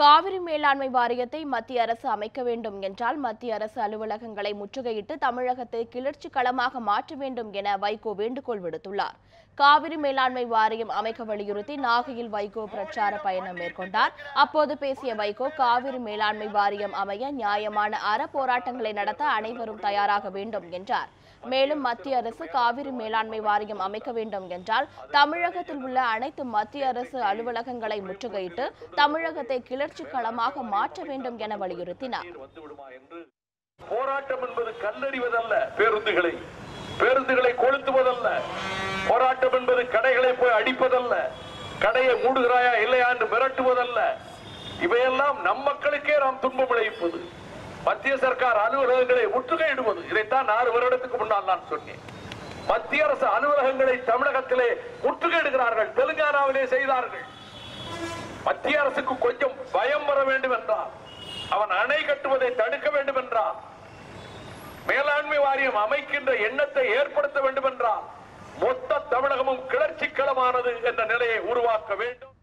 காவிரி மேலாண்மை வாரியத்தை மத்திய அரசு அமைக்க வேண்டும் என்றால் மத்திய அரசு அலுவலகங்களை முற்றுகையிட்டு தமிழகத்தை கிளர்ச்சி களமாக மாற்ற வேண்டும் என வைகோ வேண்டுகோள் விடுத்துள்ளார். காவிரி மேலாண்மை வாரியம் அமைக்க வலியுறுத்தி நாகையில் வைகோ பிரச்சார பயணம் மேற்கொண்டார். அப்போது பேசிய வைகோ காவிரி மேலாண்மை வாரியம் அமைய நியாயமான அற போராட்டங்களை நடத்த அனைவரும் தயாராக வேண்டும் என்றார். மேலும் மத்திய அரசு காவிரி மேலாண்மை வாரியம் அமைக்க வேண்டும் என்றால் தமிழகத்தில் உள்ள அனைத்து மத்திய அரசு அலுவலகங்களை முற்றுகையிட்டு தமிழகத்தை கிளர்ச்சி களமாக மாற்ற வேண்டும் என வலியுறுத்தினார். என்று. போராட்டம் என்பது கல்லறிவதல்ல பேருந்துகளை. பேருந்துகளை கொளுத்துவதல்ல. போராட்டம் என்பது கடைகளை போய் அடிப்பதல்ல. கடையை மூடுகிறாயா இல்லையா என்று மிரட்டுவதல்ல. இவையெல்லாம் நம் மக்களுக்கே நாம் துன்பம் விளைவிப்பது. மத்திய சர்க்கார் அலுவலகங்களை முற்றுகையிடுவது. இதைத்தான் ஆறு வருடத்துக்கு முன்னால் நான் சொன்னேன். மத்திய அரசு அலுவலகங்களை தமிழகத்திலே முற்றுகையிடுகிறார்கள். தெலுங்கானாவிலே செய்தார்கள். மத்திய அரசுக்கு கொஞ்சம் பயம் வர வேண்டும் என்றால் அவன் அணை கட்டுவதை தடுக்க வேண்டும் என்றால் மேலாண்மை வாரியம் அமைக்கின்ற எண்ணத்தை ஏற்படுத்த வேண்டும் என்றால் மொத்த தமிழகமும் கிளர்ச்சிக்களமானது என்ற நிலையை உருவாக்க வேண்டும்.